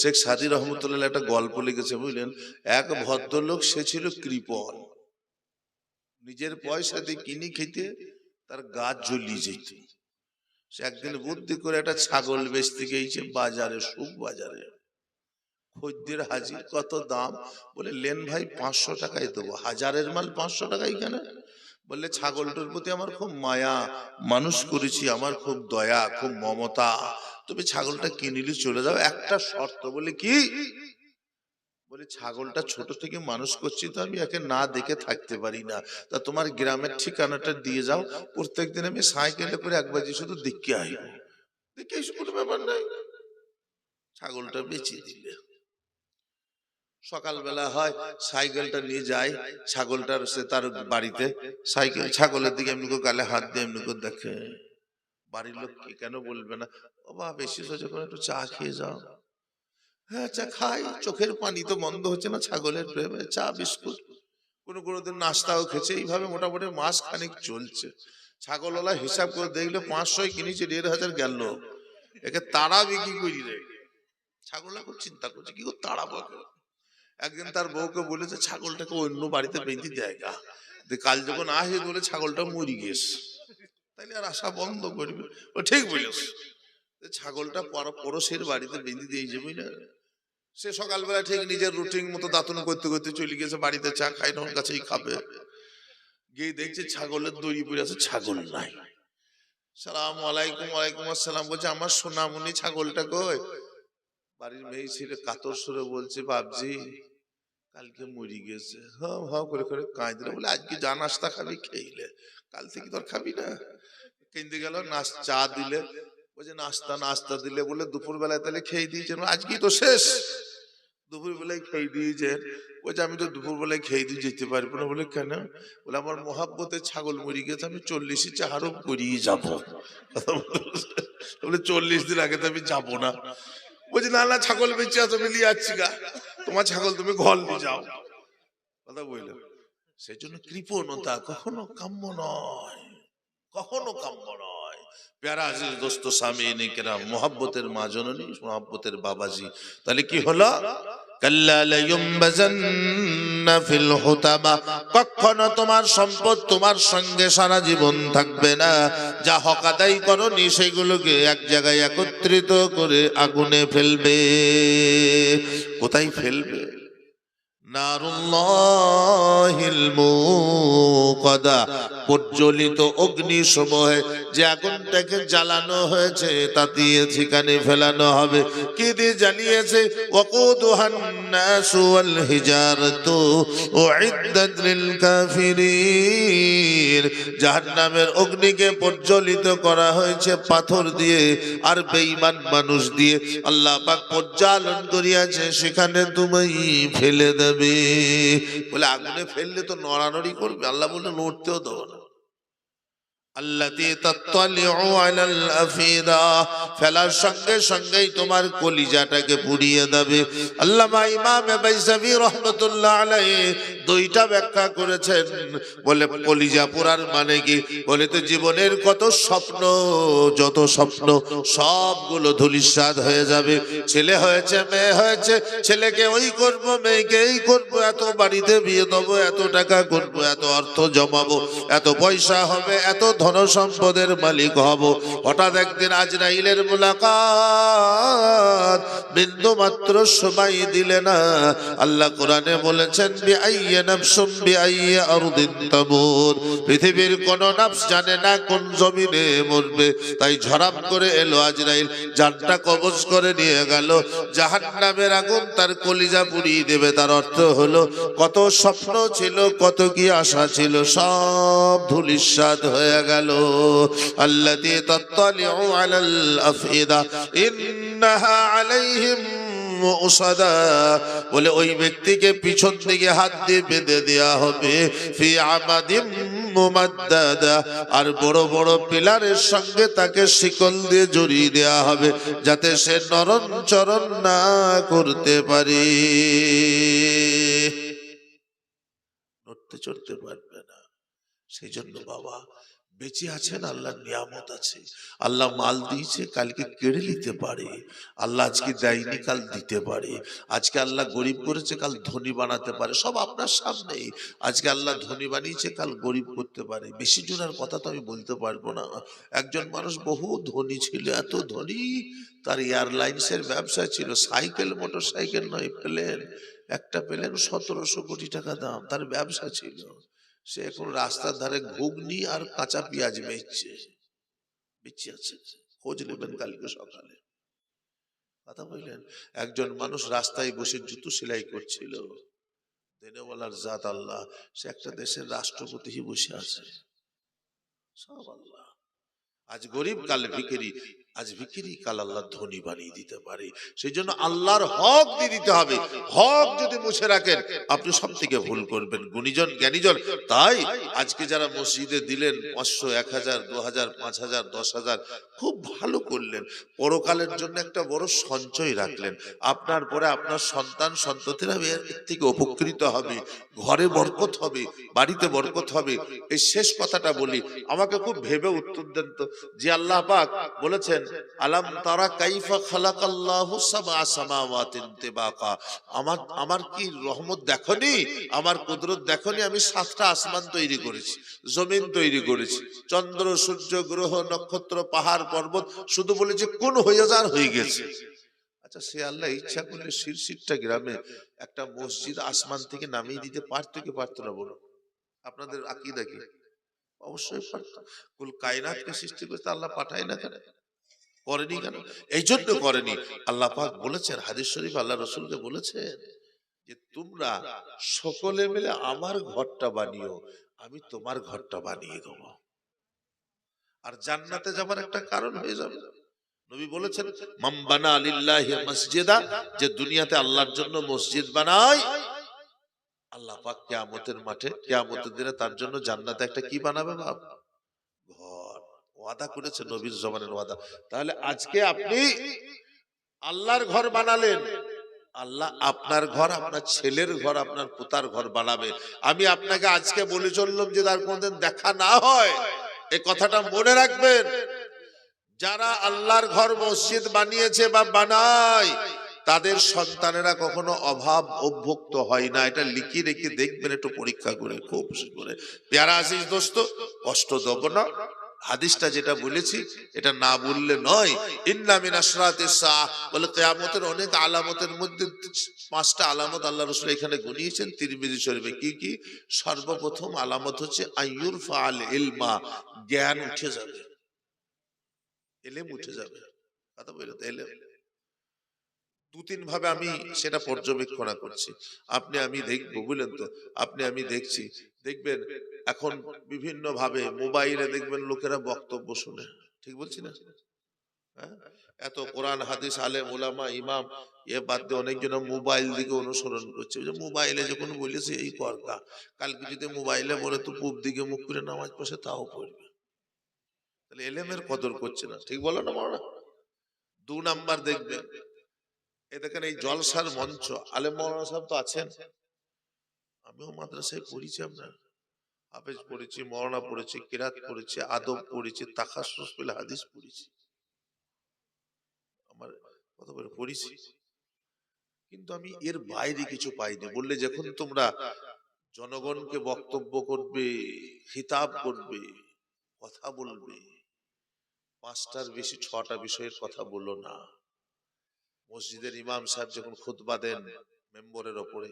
শেখ সাদি রহমতুল্লাহ একটা গল্প লিখেছে, বুঝলেন? এক ভদ্রলোক, সে ছিল কৃপণ। নিজের পয়সা দিয়ে কিনে খেতে তার গাছ জ্বলিয়ে যেত। সে একদিন বুদ্ধি করে একটা ছাগল বেচতে গিয়েছে বাজারে, সুখ বাজারে। খদ্দের হাজির, কত দাম? বলে, লেন ভাই, পাঁচশো টাকায় দেবো। হাজারের মাল পাঁচশো টাকায় কেন? বললে, ছাগলটার প্রতি আমার খুব মায়া। মানুষ করেছি, আমার খুব দয়া, খুব মমতা। তুমি ছাগলটা কিনিলে, চলে যাও। একটা শর্ত বলে কি? বলে, ছাগলটা ছোট থেকে মানুষ করছি তো আমি একে না দেখে থাকতে পারি না। তা তোমার গ্রামের ঠিকানাটা দিয়ে যাও। প্রত্যেকদিন আমি সাইকেলে করে একবার যে শুধু দেখে আইব দেখে কোনো ব্যাপার নাই। ছাগলটা বেচে দিলে। সকালবেলা হয়, সাইকেলটা নিয়ে যায় ছাগলটা সে তার বাড়িতে। সাইকেল, ছাগলের দিকে এমনি করে গালে হাত দিয়ে এমনি করে দেখে। বাড়ির লোক কি কেন বলবে না? ও বা বেশি হয়েছে যখন একটু চা খেয়ে যাও। হ্যাঁ চা খাই। চোখের পানি তো বন্ধ হচ্ছে না ছাগলের প্রেমে। চা, বিস্কুট। কোনো কোনো দিন নাস্তাও খেয়েছে। এইভাবে মোটামুটি মাস খানিক চলছে। ছাগলওয়ালা হিসাব করে দেখলে পাঁচশোয় কিনেছে, দেড় হাজার গেল। একে তারা বিক্রি করি রে? ছাগলটা খুব চিন্তা করছে, কি করে তাড়াবো? একদিন তার বউকে বলেছে ছাগলটাকে অন্য বাড়িতে বেঁধে দেয় গা। কাল যখন আসে বলে ছাগলটা মরি গেছে তাইলে আর আশা বন্ধ করবে। ও ঠিক বলেছ। ছাগলটা পর- পড়োশের বাড়িতে বেঁধে দিয়ে যাবি না সে সকালবেলা ঠিক নিজের রুটিন মতো দাতন করতে করতে চলে গেছে বাড়িতে চা খাই না ওর কাছেই খাবে। গিয়ে দেখছে ছাগলের দড়ি পড়ে আছে ছাগল নাই। সালাম আলাইকুম ওয়ালাইকুম আসসালাম বলছে আমার সোনামণি ছাগলটা কই? বাড়ির মেয়ে ছেলে কাতর সুরে বলছে বাপজি কালকে মরি গেছে। হাও হাও করে করে কাঁদলে, বলে, আজকে যা নাস্তা খাবি খেইলে কাল থেকে তোর খাবি না? কিনতে গেল, নাস, চা দিলে। বলছে নাস্তা নাস্তা দিলে। বলে দুপুর বেলায় তাহলে খেয়ে দিয়েছেন আজকেই তো শেষ। দুপুর বেলায় খেয়ে দিয়েছেন বলছে, আমি তো দুপুর বেলায় খেয়ে দিয়ে যেতে পারব না। বলে, কেন? বলে, আমার মহাব্বতে ছাগল মরি গেছে, আমি চল্লিশে চাহারও করিয়ে যাব। বলে, চল্লিশ দিন আগে তো আমি যাব না। বলছি, না না, ছাগল বেঁচে আছে, আমি নিয়ে যাচ্ছি গা। তোমার ছাগল তুমি ঘর নিয়ে যাও। কথা বলল। সেই জন্য কৃপণতা কখনো কাম্য নয়। কখনো কাম্য নয়। প্যারা আজিজ দোস্ত, স্বামী কেরা মোহাব্বতের মা জননী, মহাব্বতের বাবাজি। তাহলে কি হলো? কখনো তোমার সম্পদ তোমার সঙ্গে সারা জীবন থাকবে না। যা হকাদাই করি করনি সেগুলোকে এক জায়গায় একত্রিত করে আগুনে ফেলবে। কোথায় ফেলবে? প্রজ্বলিত অগ্নি সমূহে যে আগুনটাকে জ্বালানো হয়েছে, তা দিয়ে সেখানে ফেলানো হবে। কি দিয়ে লিল কাফিরিন। জাহান্নামের অগ্নিকে প্রজ্বলিত করা হয়েছে পাথর দিয়ে আর বেঈমান মানুষ দিয়ে। আল্লাহ পাক পর্যালন করিয়াছে, সেখানে তুমি ফেলে দেবে। বলে আগুনে ফেললে তো নড়ানড়ি করবে। আল্লাহ বলে নড়তেও দেবো না। আল্লাতি তাত্তালিউ আলাল আফিদা। ফেলার সঙ্গে সঙ্গেই তোমার কলিজাটাকে পুড়িয়ে দেবে। আল্লামা ইমাম বাইসাবি রহমতুল্লাহ আলাইহি দুইটা ব্যাখ্যা করেছেন। বলে কলিজা পুরার মানে কি? বলে তো জীবনের কত স্বপ্ন, যত স্বপ্ন, সবগুলো ধুলিস্বাদ হয়ে যাবে। ছেলে হয়েছে, মেয়ে হয়েছে, ছেলেকে ওই করব মেয়েকে এই করব, এত বাড়িতে বিয়ে দেবো, এত টাকা করব, এত অর্থ জমাবো, এত পয়সা হবে, এত সম্পদের মালিক হব। হঠাৎ একদিন আজরাইলের মুলাকাত বিন্দু মাত্র সময় দিলে না। আল্লাহ কোরআনে বলেছেন পৃথিবীর কোন নাফস জানে না কোন জমিনে মরবে। তাই ঝরাপ করে এলো আজরাইল, জানটা কবজ করে নিয়ে গেল। জাহান নামের আগুন তার কলিজা পুড়িয়ে দেবে। তার অর্থ হলো, কত স্বপ্ন ছিল, কত কি আশা ছিল, সব ধুলিস্বাদ হয়ে গেল। আল্লাতি তাত্তালিউ আলাল আফইদা, ইন্নাহা আলাইহিম মুসাদা বলে ওই ব্যক্তিকে পিছন দিকে হাত দিয়ে বেঁধে দেয়া হবে। ফি আমাদিম মুমাদ্দাদা। আর বড় বড় পিলারের সঙ্গে তাকে শিকল দিয়ে জড়িয়ে দেয়া হবে, যাতে সে নরম চরণ না করতে পারে। নড়তে চড়তে পারবে না। সেই জন্য বাবা বেঁচে আছেন, আল্লাহর নিয়ামত আছে। আল্লাহ মাল দিয়েছে, কালকে কেড়ে নিতে পারে। আল্লাহ আজকে দেয়নি, কাল দিতে পারে। আজকে আল্লাহ গরিব করেছে, কাল ধনী বানাতে পারে। সব আপনার সামনেই। আজকে আল্লাহ ধনী বানিয়েছে, কাল গরিব করতে পারে। বেশি জনের কথা তো আমি বলতে পারব না। একজন মানুষ বহু ধনী ছিল, এত ধনী, তার এয়ারলাইন্সের ব্যবসা ছিল। সাইকেল মোটর সাইকেল নয়, প্লেন। একটা প্লেন সতেরোশো কোটি টাকা দাম, তার ব্যবসা ছিল। সে এখন রাস্তার ধারে ঘুগনি আর কাঁচা পেঁয়াজ বেচছে। বেচে আছে। খোঁজ নেবেন কালকে সকালে। কথা বললেন, একজন মানুষ রাস্তায় বসে জুতো সেলাই করছিল। দেনেওয়ালার জাত আল্লাহ, সে একটা দেশের রাষ্ট্রপতি বসে আছে। সব আল্লাহ। আজ গরিব কাল ভিকেরি আজ ভিকিরি কাল আল্লাহ ধনী বানিয়ে দিতে পারে। সেই জন্য আল্লাহর হক দিয়ে দিতে হবে। হক যদি মুছে রাখেন, আপনি সব থেকে ভুল করবেন। গুণীজন, জ্ঞানীজন, তাই আজকে যারা মসজিদে দিলেন পাঁচশো, এক হাজার, দু হাজার, পাঁচ হাজার, দশ হাজার, খুব ভালো করলেন। পরকালের জন্য একটা বড় সঞ্চয় রাখলেন। আপনার পরে আপনার সন্তান, সন্ততিরা এর থেকে উপকৃত হবে। ঘরে বরকত হবে, বাড়িতে বরকত হবে। এই শেষ কথাটা বলি। আমাকে খুব ভেবে উত্তর দেন তো। যে আল্লাহ পাক বলেছেন চন্দ্র, সূর্য, গ্রহ, নক্ষত্র, পাহাড়, পর্বত, শুধু বলেছে কোন যার হয়ে গেছে। আচ্ছা সে আল্লাহ ইচ্ছা করলে শিরশিরটা গ্রামে একটা মসজিদ আসমান থেকে নামিয়ে দিতে পারত কি পারতো না বলো? আপনাদের আকিদা কি? অবশ্যই পারত। কুল কায়নাতকে সৃষ্টি করতে আল্লাহ পাঠায় না কেন? করেনি কেন? এই জন্য করেনি। আল্লাহ পাক বলেছেন হাদিস শরীফ আল্লাহ রসুলকে বলেছেন যে তোমরা সকলে মিলে আমার ঘরটা বানিও আমি তোমার ঘরটা বানিয়ে দেবো। আর জান্নাতে যাবার একটা কারণ হয়ে যাবে। নবী বলেছেন মাম্বানা আলিল্লাহি মসজিদা যে দুনিয়াতে আল্লাহর জন্য মসজিদ বানায় আল্লাহ পাক কিয়ামতের মাঠে কিয়ামতের দিনে তার জন্য জান্নাতে একটা কি বানাবে ঘর ওয়াদা করেছে নবীর জবানের ওয়াদা। তাহলে আজকে আপনি আল্লাহর ঘর বানালেন। আল্লাহ আপনার ঘর আপনার ছেলের ঘর আপনার পুতার ঘর বানাবে আমি আপনাকে আজকে বলে চললাম যে তার কোনদিন দেখা না হয়। এ কথাটা মনে রাখবেন। যারা আল্লাহর ঘর মসজিদ বানিয়েছে বা বানায় তাদের সন্তানেরা কখনো অভাব অভ্যুক্ত হয় না। এটা লিখে রেখে দেখবেন একটু পরীক্ষা করে খুব করে। পেয়ারা আসিস দোস্ত কষ্ট দেব না? হাদিসটা যেটা বলেছি, এটা না বললে নয়। ইন্না মিন আশরাতিস বলে কিয়ামতের অনেক আলামতের মধ্যে পাঁচটা আলামত আল্লাহ রাসূল এখানে গুনিয়েছেন। তিরমিজি শরীফে কি কি? সর্বপ্রথম আলামত হচ্ছে আইয়ুর ফাল ইলমা, জ্ঞান উঠে যাবে। এলেম উঠে যাবে। কথা বলে তো? এলেম। দু তিন ভাবে আমি সেটা পর্যবেক্ষণা করছি। আপনি আমি দেখব, বুঝলেন তো? আপনি আমি দেখছি দেখবেন এখন বিভিন্ন ভাবে মোবাইলে দেখবেন লোকেরা বক্তব্য শুনে। ঠিক বলছি না? হ্যাঁ? এত কোরআন, হাদিস আলে মোলামা ইমাম, এ বাদ দিয়ে অনেকজন মোবাইল দিকে অনুসরণ করছে। যে মোবাইলে যখন বলেছে এই করকা কালকে যদি মোবাইলে বলে, তো পূব দিকে মুখ করে নামাজ পড়ে তাও পড়বে। তাহলে এলেমের কদর করছে না। ঠিক বলো না না দু নাম্বার দেখবেন এ দেখেন এই জলসার মঞ্চ। আলেম মৌলানা সাহেব তো আছেন। আমিও মাদ্রাসায় পড়েছি আপনার হাফেজ পড়েছি মরনা পড়েছি কিরাত পড়েছি আদব পড়েছি তাকাসুস ফিল হাদিস পড়েছি। আমার কত করে পড়েছি? কিন্তু আমি এর বাইরে কিছু পাইনি। বললে যখন তোমরা জনগণকে বক্তব্য করবে খিতাব করবে কথা বলবে পাঁচটার বেশি ছটা বিষয়ের কথা বলো না। মসজিদের ইমাম সাহেব যখন খুতবা দেন মেম্বরের ওপরে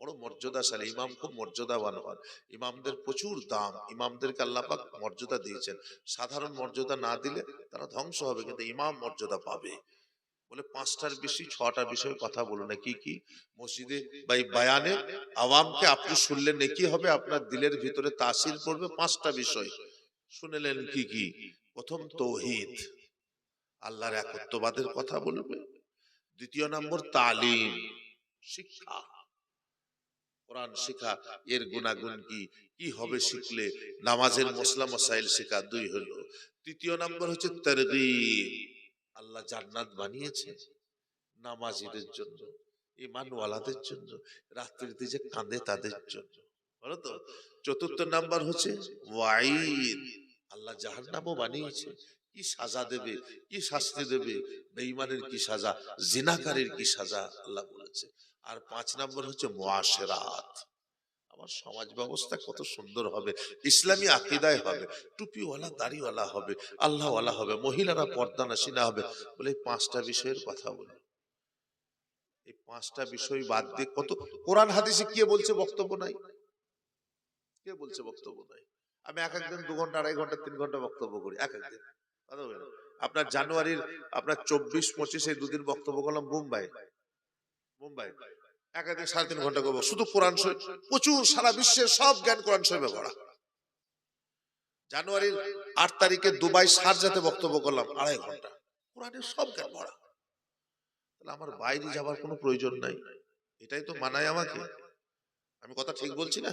বড় মর্যাদাশালী, ইমাম খুব মর্যাদাবান হন। ইমামদের প্রচুর দাম, ইমামদেরকে আল্লাপাক মর্যাদা দিয়েছেন। সাধারণ মর্যাদা না দিলে তারা ধ্বংস হবে, কিন্তু ইমাম মর্যাদা পাবে। বলে পাঁচটার বেশি ছটা বিষয়ে কথা বলো না, কি কি? মসজিদে বা এই বায়ানে আওয়ামকে আপনি শুনলেন কি হবে, আপনার দিলের ভিতরে তাসির পড়বে পাঁচটা বিষয়। শুনেলেন কি কি? প্রথম তৌহিদ। আল্লাহর একত্ববাদের কথা বলবে। দ্বিতীয় নম্বর তালিম, শিক্ষা। কোরআন শেখা এর গুণাগুণ কি? কি হবে শিখলে? নামাজের মশলা মশাইল শেখা দুই হলো। তৃতীয় নম্বর হচ্ছে তরগিব। আল্লাহ জান্নাত বানিয়েছে। নামাজিদের জন্য ইমানওয়ালাদের জন্য রাত্রিতে যে কাঁদে তাদের জন্য। বলো তো? চতুর্থ নাম্বার হচ্ছে ওয়াইদ আল্লাহ জাহান্নামও বানিয়েছে। কি সাজা দেবে? কি শাস্তি দেবে? বেঈমানের কি সাজা? জিনাকারের কি সাজা? আল্লাহ বলেছে। আর পাঁচ নম্বর হচ্ছে মুআশিরাত। আমার সমাজ ব্যবস্থা কত সুন্দর হবে, ইসলামী আকিদায় হবে, টুপিওয়ালা, দাড়িওয়ালা হবে, আল্লাহওয়ালা হবে, মহিলারা পর্দা নাসিনা হবে। বলে পাঁচটা বিষয়ের কথা বলি এই পাঁচটা বিষয় বাদ দিয়ে কত, কোরআন হাদিসে কে বলছে বক্তব্য নাই? কে বলছে বক্তব্য নাই? আমি এক একদিন দু ঘণ্টা, আড়াই ঘণ্টা, তিন ঘণ্টা বক্তব্য করি, এক একদিন। আপনার জানুয়ারির, আপনার চব্বিশ পঁচিশ দুদিন বক্তব্য করলাম মুম্বাই মুম্বাই। একাধিক সাড়ে তিন ঘণ্টা করব শুধু কোরআন শরীফ। প্রচুর সারা বিশ্বের সব জ্ঞান কোরআন শরীফে ভরা। জানুয়ারির আট তারিখে দুবাই সারজাতে বক্তব্য করলাম আড়াই ঘণ্টা। কোরআনের সব জ্ঞান ভরা। তাহলে আমার বাইরে যাবার কোনো প্রয়োজন নাই। এটাই তো মানায় আমাকে। আমি কথা ঠিক বলছি না?